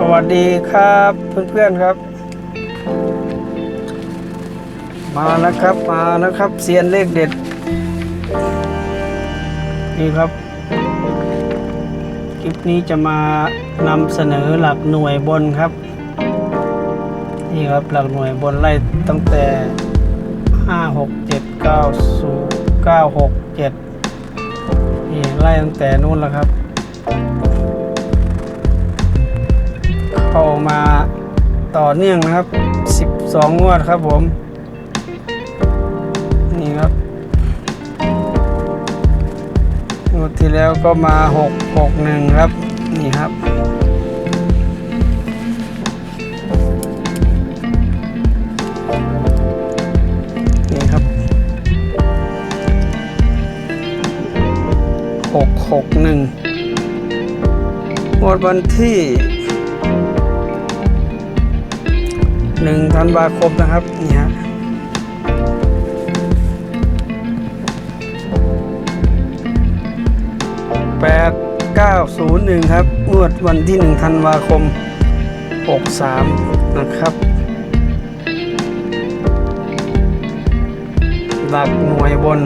สวัสดีครับเพื่อนๆครับ มาแล้วครับมาแล้วครับเซียนเลขเด็ด นี่ครับ คลิปนี้จะมานำเสนอหลักหน่วยบนครับ นี่ครับหลักหน่วยบนไล่ตั้งแต่ 5 6 7 9 0 9 6 7 นี่ไล่ตั้งแต่นู้นแล้วครับ เข้ามาต่อเนื่องนะครับ 12 งวดครับผม นี่ครับ งวดที่แล้วก็มา 6 6 1 ครับ นี่ครับ นี่ครับ 6 6 1งวดวันที่ หนึ่งธันวาคมนะครับนี่ฮะแปดเก้าศูนย์หนึ่งครับงวดวันที่หนึ่งธันวาคมหกสามนะครับหลักหน่วยบน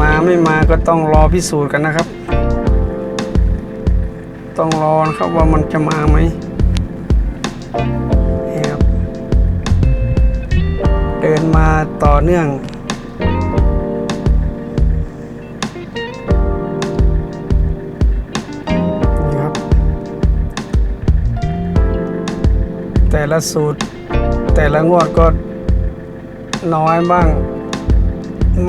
มาไม่มาก็ต้องรอพิสูจน์กันนะครับ ต้องรอนะครับว่ามันจะมาไหม นี่ครับเดินมาต่อเนื่อง นี่ครับ แต่ละสูตร แต่ละงวดก็น้อยบ้าง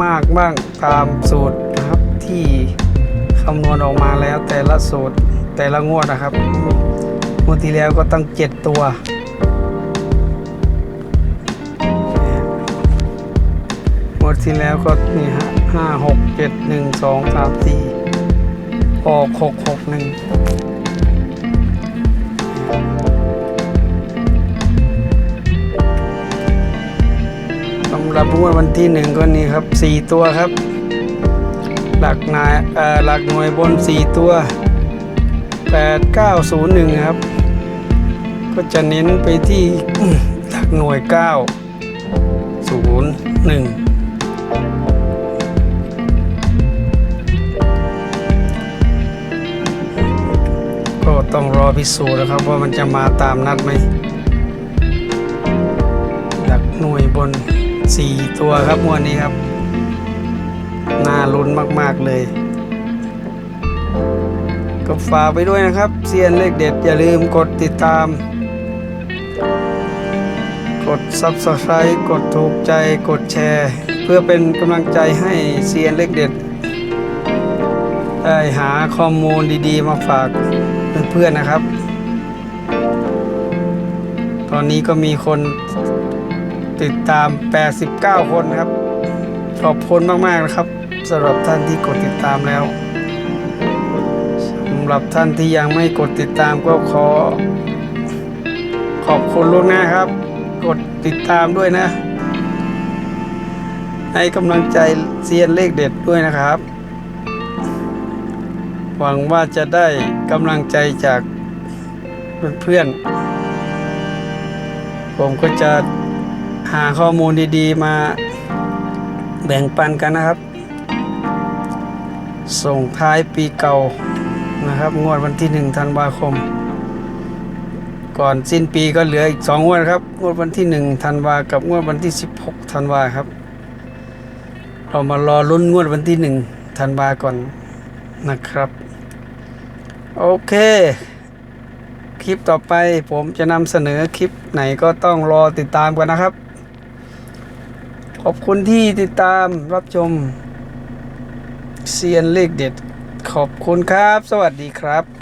มากบ้างตามสูตรนะครับที่คำนวณออกมาแล้วแต่ละสูตรแต่ละงวดนะครับ วดที่แล้วก็ตั้งเจ็ดตัว งวดที่แล้วก็นี่ฮะห้าหกเจ็ดหนึ่งสองสามสี่ออกหกหกหนึ่งสำหรับงวดวันที่หนึ่งก็นี่ครับสี่ตัวครับ หลักนายหลักหน่วยบนสี่ตัวแปดเก้าศูนย์หนึ่งครับ ก็จะเน้นไปที่หลักหน่วยเก้าศูนย์หนึ่งก็ต้องรอพิสูจน์นะครับว่ามันจะมาตามนัดไหมหลักหน่วยบน 4 ตัวครับมวนนี้ครับ น่าลุ้นมาก ๆ เลยก็ฝากไปด้วยนะครับ เซียนเลขเด็ดอย่าลืมกดติดตาม กด Subscribe กดถูกใจกดแชร์ เพื่อเป็นกำลังใจให้เซียนเลขเด็ด ได้หาข้อมูลดีๆ มาฝากเพื่อนๆนะครับ ตอนนี้ก็มีคนติดตาม 89 คนครับ ขอบคุณมาก ๆ นะครับสำหรับท่านที่กดติดตามแล้วสำหรับท่านที่ยังไม่กดติดตามก็ขอ ขอบคุณล่วงหน้าครับ กดติดตามด้วยนะ ให้กำลังใจเซียนเลขเด็ดด้วยนะครับ หวังว่าจะได้กำลังใจจากเพื่อนๆผมก็จะหาข้อมูลดีๆ มาแบ่งปันกันนะครับ ส่งท้ายปีเก่านะครับ งวดวันที่1ธันวาคม ก่อนสิ้นปีก็เหลืออีก2งวดครับ งวดวันที่1ธันวากับงวดวันที่ 16ธันวาครับ เรามารอลุ้นงวดวันที่1ธันวาก่อนนะครับ โอเค คลิปต่อไปผมจะนำเสนอคลิปไหนก็ต้องรอติดตามกันนะครับ ขอบคุณที่ติดตามรับชมเซียนเลขเด็ด ขอบคุณครับ สวัสดีครับ